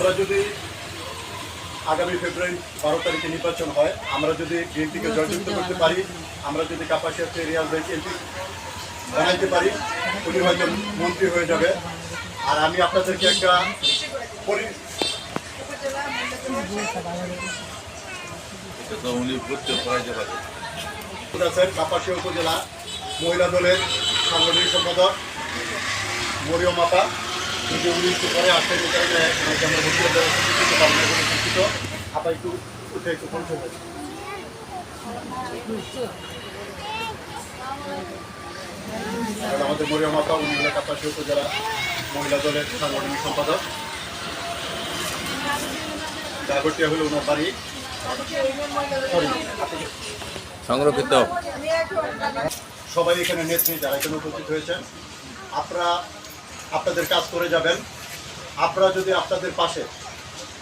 আমরা যদি আগামী ফেব্রুয়ারি বারো তারিখে নির্বাচন হয় আমরা যদি বিএনপিকে জয়যুক্ত করতে পারি আমরা যদি কাপাসিয়াতে রিয়াল ভাই এমপি বানাইতে পারি উনি হয়তো মন্ত্রী হয়ে যাবে। আর আমি আপনাদেরকে একটা আছেন কাপাসিয়া উপজেলা মহিলা দলের সাংগঠনিক সম্পাদক মরিয়ম আমাদের মরিয়ম মাতা উনি হলো কাপাসিয়া উপজেলা মহিলা দলের সাংগঠনিক সম্পাদক ডায়গটিয়া হলো ওনার বাড়ি সরি সংরক্ষিত। সবাই এখানে নেত্রী, যারা এখানে উপস্থিত হয়েছেন, আপনারা আপনাদের কাজ করে যাবেন। আপনারা যদি আপনাদের পাশে,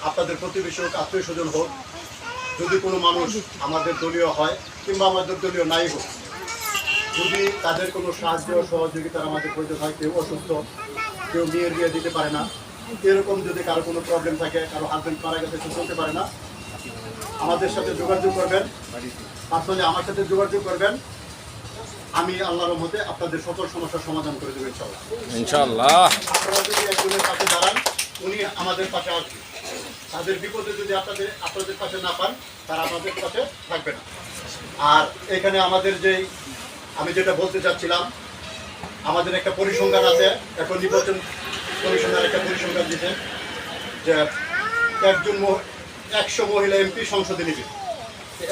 আপনাদের প্রতিবেশী হোক, আত্মীয় স্বজন হোক, যদি কোনো মানুষ আমাদের দলীয় হয় কিংবা আমাদের দলীয় নাই হোক, যদি তাদের কোনো সাহায্য সহযোগিতার আমাদের প্রয়োজন হয়, কেউ অসুস্থ, কেউ বিয়ে দিয়ে দিতে পারে না, এরকম যদি কারও কোনো প্রবলেম থাকে, কারও হাজবেন্ড মারা গেছে কেউ চলতে পারে না। আমাদের সাথে যোগাযোগ করবেন। পার্সোনালি আমার সাথে যোগাযোগ করবেন। আমি আল্লাহর মধ্যে আপনাদের সকল সমস্যার সমাধান করে দেবো ইনশাল্লাহ ইনশাল্লাহ আপনারা যদি একজনের পাশে দাঁড়ান উনি আমাদের পাশে আসবে। তাদের বিপদে যদি আপনাদের আপনাদের পাশে না পান তারা আমাদের পাশে থাকবে না। আর এখানে আমাদের যেই আমি যেটা বলতে চাচ্ছিলাম আমাদের একটা পরিসংখ্যান আছে এখন নির্বাচন কমিশনার একটা পরিসংখ্যান দিয়েছেন যে একজন একশো মহিলা এমপি সংসদে নিবে।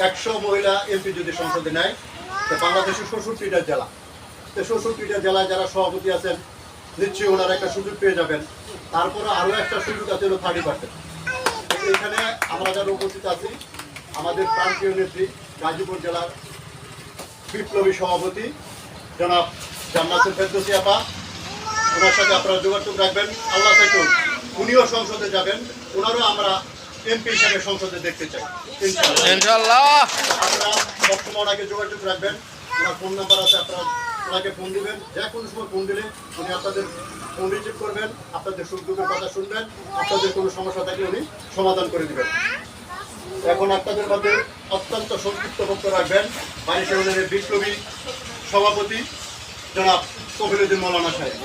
একশো মহিলা এমপি যদি সংসদে নেয় বাংলাদেশের ষষট্টিটা জেলা। তো ষষট্টিটা জেলায় যারা সভাপতি আছেন, নিশ্চয়ই ওনারা একটা সুযোগ পেয়ে যাবেন। তারপরে আরও একটা সুযোগ আছে হলো থার্টি পার্সেন্ট এখানে আমরা যারা উপস্থিত আছি, আমাদের প্রান্তীয় নেত্রী, গাজীপুর জেলার বিপ্লবী সভাপতি, জনাব জান্নাতুল ফেরদৌসি আপা। ওনার সাথে আপনারা যোগাযোগ রাখবেন। আল্লাহ থেকে উনিও সংসদে যাবেন। ওনারও আমরা এমপি হিসাবে সংসদে দেখতে চাই। ইনশাআল্লাহ। ইনশাল্লাহ আপনারা সবসময় ওনাকে যোগাযোগ রাখবেন। ওনার ফোন নাম্বার আছে আপনারা ওনাকে ফোন দিবেন। যে কোনো সময় ফোন দিলে উনি আপনাদের ফোন রিসিভ করবেন আপনাদের সুখ দুঃখের কথা শুনবেন আপনাদের কোনো সমস্যা থাকলে উনি সমাধান করে দিবেন। এখন আপনাদের মধ্যে অত্যন্ত সংক্ষিপ্ত বক্তব্য রাখবেন। বারিশ ইউনিয়নের বিপ্লবী সভাপতি জনাব কবিরুদ্দিন মৌলানা সাহেব।